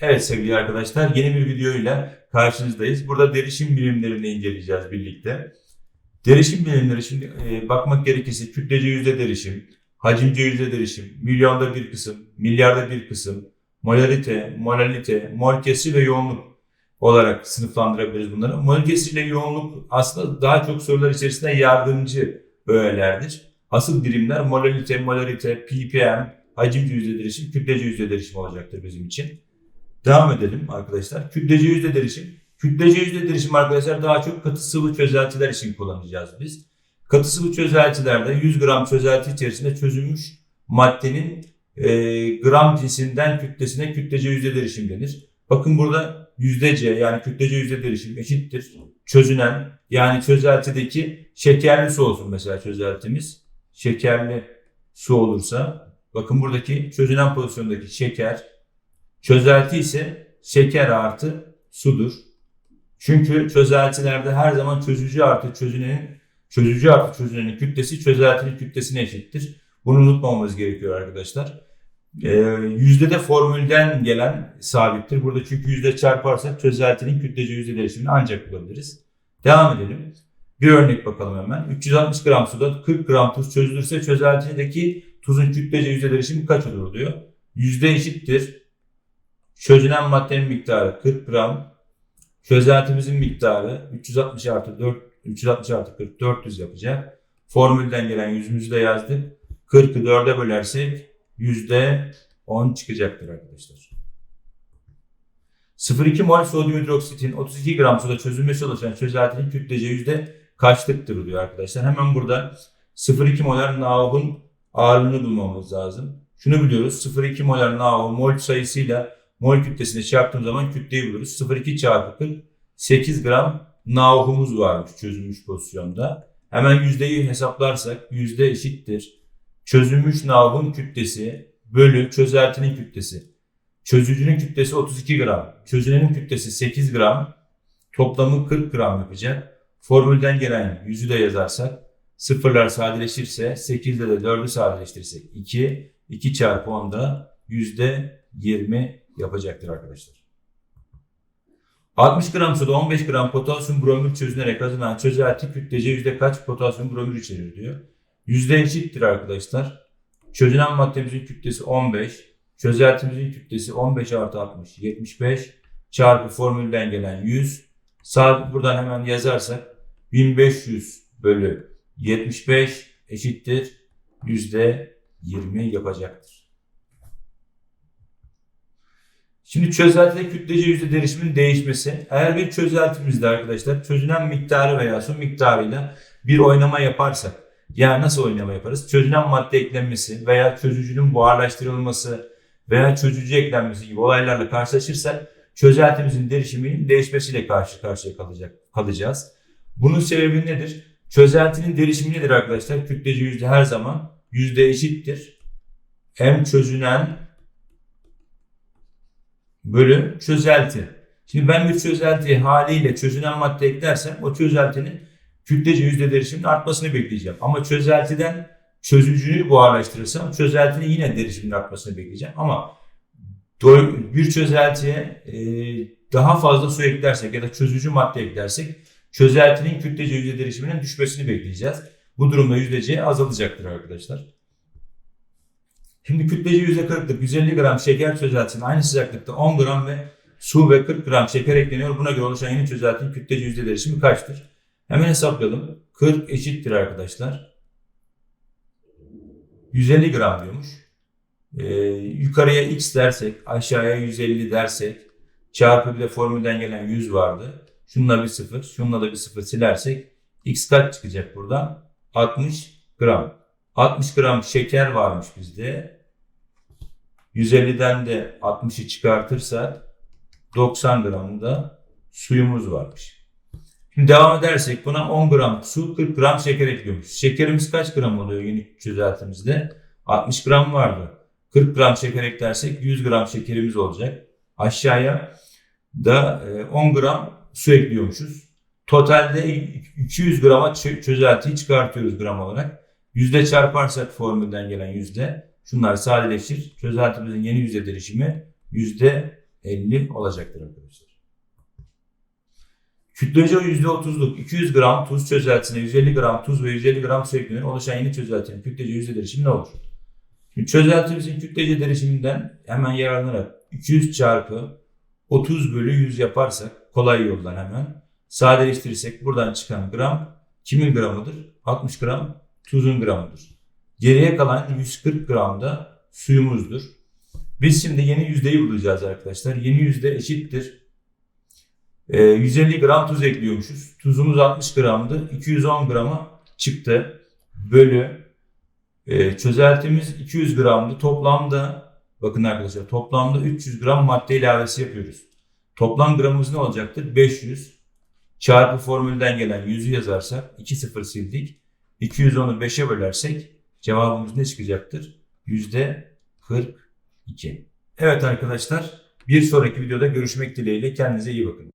Evet sevgili arkadaşlar yeni bir video ile karşınızdayız. Burada derişim birimlerini inceleyeceğiz birlikte. Derişim birimleri şimdi e, bakmak gerekirse kütlece yüzde derişim, hacimce yüzde derişim, milyonda bir kısım, milyarda bir kısım, molarite, molalite, mol kesri ve yoğunluk olarak sınıflandırabiliriz bunları. Mol kesri ile yoğunluk aslında daha çok sorular içerisinde yardımcı öğelerdir. Asıl birimler molalite, molarite, ppm, hacimce yüzde derişim, kütlece yüzde derişim olacaktır bizim için. Devam edelim arkadaşlar. Kütlece yüzde derişim. Kütlece yüzde derişim arkadaşlar daha çok katı sıvı çözeltiler için kullanacağız biz. Katı sıvı çözeltilerde 100 gram çözelti içerisinde çözülmüş maddenin e, gram cinsinden kütlesine kütlece yüzde derişim denir. Bakın burada yüzdece yani kütlece yüzde derişim eşittir. Çözünen yani çözeltideki şekerli su olsun mesela çözeltimiz. Şekerli su olursa bakın buradaki çözünen pozisyondaki şeker Çözelti ise şeker artı sudur. Çünkü çözeltilerde her zaman çözücü artı çözünenin çözücü artı çözünenin kütlesi çözeltinin kütlesine eşittir. Bunu unutmamamız gerekiyor arkadaşlar. Ee, yüzde de formülden gelen sabittir. Burada çünkü yüzde çarparsak çözeltinin kütlece yüzde değişimini ancak bulabiliriz. Devam edelim. Bir örnek bakalım hemen. 360 gram suda 40 gram tuz çözülürse çözeltideki tuzun kütlece yüzde değişimi kaç olur diyor. Yüzde eşittir Çözünen maddenin miktarı 40 gram. Çözeltimizin miktarı 360 artı 4 360 artı 40 400 yapacak. Formülden gelen yüzümüzü de yazdık. 40'ı 4'e bölersek yüzde 10 çıkacaktır arkadaşlar. 0,2 mol sodyum hidroksitin 32 gram suda çözülmesi çalışan çözeltinin kütlece yüzde kaçlıktır diyor arkadaşlar. Hemen burada 0,2 molar NaOH'un ağırlığını bulmamız lazım. Şunu biliyoruz 0,2 molar NaOH mol sayısıyla mol kütlesine çarptığım zaman kütleyi buluruz. 0,2 çarpı 40 8 gram NaOH'umuz varmış çözülmüş pozisyonda. Hemen yüzdeyi hesaplarsak yüzde eşittir. Çözülmüş NaOH'un kütlesi bölü çözeltinin kütlesi. Çözücünün kütlesi 32 gram. Çözünenin kütlesi 8 gram. Toplamı 40 gram yapacak. Formülden gelen yüzü de yazarsak sıfırlar sadeleşirse 8 ile de 4'ü sadeleştirirsek 2. 2 çarpı 10'da yüzde 20 yapacaktır arkadaşlar. 60 gram suda 15 gram potasyum bromür çözünerek hazırlanan çözelti kütlece yüzde kaç potasyum bromür içerir diyor. Yüzde eşittir arkadaşlar. Çözünen maddemizin kütlesi 15. Çözeltimizin kütlesi 15 artı 60 75 çarpı formülden gelen 100. Sağ buradan hemen yazarsak 1500 bölü 75 eşittir yüzde 20 yapacaktır. Şimdi çözeltide kütlece yüzde derişimin değişmesi. Eğer bir çözeltimizde arkadaşlar çözünen miktarı veya su miktarıyla bir oynama yaparsak yani nasıl oynama yaparız? Çözünen madde eklenmesi veya çözücünün buharlaştırılması veya çözücü eklenmesi gibi olaylarla karşılaşırsak çözeltimizin derişiminin değişmesiyle karşı karşıya kalacak, kalacağız. Bunun sebebi nedir? Çözeltinin derişimi nedir arkadaşlar? Kütlece yüzde her zaman yüzde eşittir. Hem çözünen bölü çözelti. Şimdi ben bir çözelti haliyle çözünen madde eklersem o çözeltinin kütlece yüzde derişiminin artmasını bekleyeceğim. Ama çözeltiden çözücünü buharlaştırırsam çözeltinin yine derişiminin artmasını bekleyeceğim. Ama bir çözeltiye e, daha fazla su eklersek ya da çözücü madde eklersek çözeltinin kütlece yüzde derişiminin düşmesini bekleyeceğiz. Bu durumda yüzdece azalacaktır arkadaşlar. Şimdi kütlece %40'lık 150 gram şeker çözeltisine aynı sıcaklıkta 10 gram ve su ve 40 gram şeker ekleniyor. Buna göre oluşan yeni çözeltinin kütlece yüzde derişimi kaçtır? Hemen hesaplayalım. 40 eşittir arkadaşlar. 150 gram diyormuş. Ee, yukarıya x dersek, aşağıya 150 dersek, çarpı bir de formülden gelen 100 vardı. Şununla bir sıfır, şununla da bir sıfır silersek x kaç çıkacak buradan? 60 gram. 60 gram şeker varmış bizde. 150'den de 60'ı çıkartırsak 90 gram da suyumuz varmış. Şimdi devam edersek buna 10 gram su 40 gram şeker ekliyormuş. Şekerimiz kaç gram oluyor yeni çözeltimizde? 60 gram vardı. 40 gram şeker eklersek 100 gram şekerimiz olacak. Aşağıya da 10 gram su ekliyormuşuz. Totalde 200 grama çözeltiyi çıkartıyoruz gram olarak. Yüzde çarparsak formülden gelen yüzde şunlar sadeleşir. Çözeltimizin yeni yüzde derişimi yüzde 50 olacaktır arkadaşlar. Kütlece %30'luk 200 gram tuz çözeltisine 150 gram tuz ve 150 gram su eklenir. Oluşan yeni çözeltinin kütlece yüzde derişimi ne olur? Şimdi çözeltimizin kütlece derişiminden hemen yararlanarak 200 çarpı 30 bölü 100 yaparsak kolay yoldan hemen sadeleştirirsek buradan çıkan gram kimin gramıdır? 60 gram tuzun gramıdır. Geriye kalan 140 gram da suyumuzdur. Biz şimdi yeni yüzdeyi bulacağız arkadaşlar. Yeni yüzde eşittir. Ee, 150 gram tuz ekliyormuşuz. Tuzumuz 60 gramdı. 210 grama çıktı. Bölü e, çözeltimiz 200 gramdı. Toplamda bakın arkadaşlar toplamda 300 gram madde ilavesi yapıyoruz. Toplam gramımız ne olacaktır? 500 çarpı formülden gelen 100'ü yazarsak 2 sıfır sildik. 210'u 5'e bölersek cevabımız ne çıkacaktır? Yüzde 42. Evet arkadaşlar bir sonraki videoda görüşmek dileğiyle kendinize iyi bakın.